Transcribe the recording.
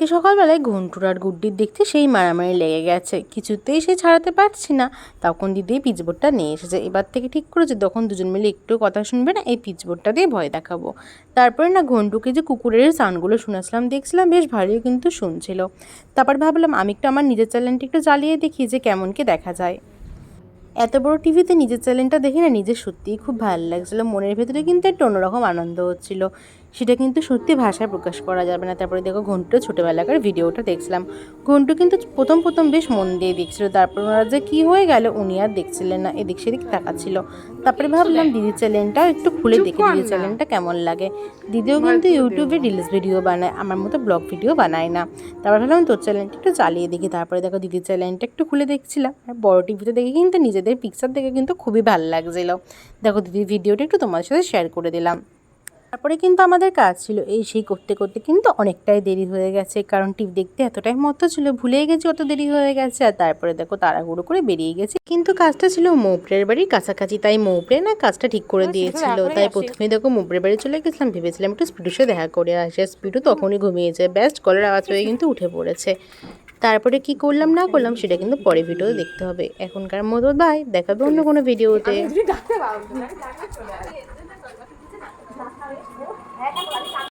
আজকে সকালবেলায় ঘন্টুর আর গুড্ডির দেখতে সেই মারামারি লেগে গেছে। কিছুতেই সে ছাড়াতে পারছি না। তখন দিদি পিচবোর্ডটা নিয়ে এসেছে। এবার থেকে ঠিক করেছে, তখন দুজন মিলে একটু কথা শুনবে না, এই পিচবোর্ডটা দিয়ে ভয় দেখাবো। তারপরে না ঘন্টুকে যে কুকুরের সাউন্ডগুলো শুনেছিলাম, দেখছিলাম বেশ ভালোই কিন্তু শুনছিল। তারপর ভাবলাম, আমি একটু আমার নিজের চ্যানেলটি একটু জ্বালিয়ে দেখি যে কেমন কি দেখা যায়। এত বড় টিভিতে নিজের চ্যানেলটা দেখে না নিজের সত্যিই খুব ভালো লাগছিল। মনের ভেতরে কিন্তু একটা অন্যরকম আনন্দ হচ্ছিল। সেটা কিন্তু সত্যি ভাষায় প্রকাশ করা যাবে না। তারপরে দেখো ঘন্টু ছোটোবেলাকার ভিডিওটা দেখছিলাম। ঘন্টু কিন্তু প্রথম প্রথম বেশ মন দিয়ে দেখছিল। তারপর ওনারা যে কী হয়ে গেল উনি আর দেখছিলেন না। এদিক সেদিক তাকাচ্ছিল। তারপরে ভাবলাম দিদির চ্যানেলটাও একটু খুলে দেখি। দিদির চ্যানেলটা কেমন লাগে? দিদিও কিন্তু ইউটিউবে রিলস ভিডিও বানায়। আমার মতো ব্লগ ভিডিও বানায় না। তারপর ভাবলাম তোর চ্যানেলটা একটু চালিয়ে দেখি। তারপরে দেখো দিদির চ্যানেলটা একটু খুলে দেখছিলাম। আর বড় টিভিতে দেখে কিন্তু নিজেদের পিকচার দেখে কিন্তু খুবই ভালো লাগছিল। দেখো দিদির ভিডিওটা একটু তোমার সাথে শেয়ার করে দিলাম। তারপরে কিন্তু আমাদের কাজ ছিল এই সেই করতে করতে কিন্তু অনেকটাই দেরি হয়ে গেছে কারণ টিভি দেখতে এতটাই মতো ছিল ভুলেই গেছি অত দেরি হয়ে গেছে আর তারপরে দেখো তাড়াহুড়ো করে বেরিয়ে গেছে। কিন্তু কাজটা ছিল মৌপড়ের বাড়ির কাছাকাছি তাই মৌপড়ে না কাজটা ঠিক করে দিয়েছিল। তাই প্রথমে দেখো মৌপড়ের বাড়ি চলে গেছিলাম ভেবেছিলাম একটু স্পিডুর সাথে দেখা করে আসে স্পিডু তখনই ঘুমিয়েছে ব্যাস্ট কলের আওয়াজ হয়ে কিন্তু উঠে পড়েছে। তারপরে কি করলাম না করলাম সেটা কিন্তু পরে ভিডিও দেখতে হবে। এখনকার মতো বাই দেখাবে অন্য কোনো ভিডিওতে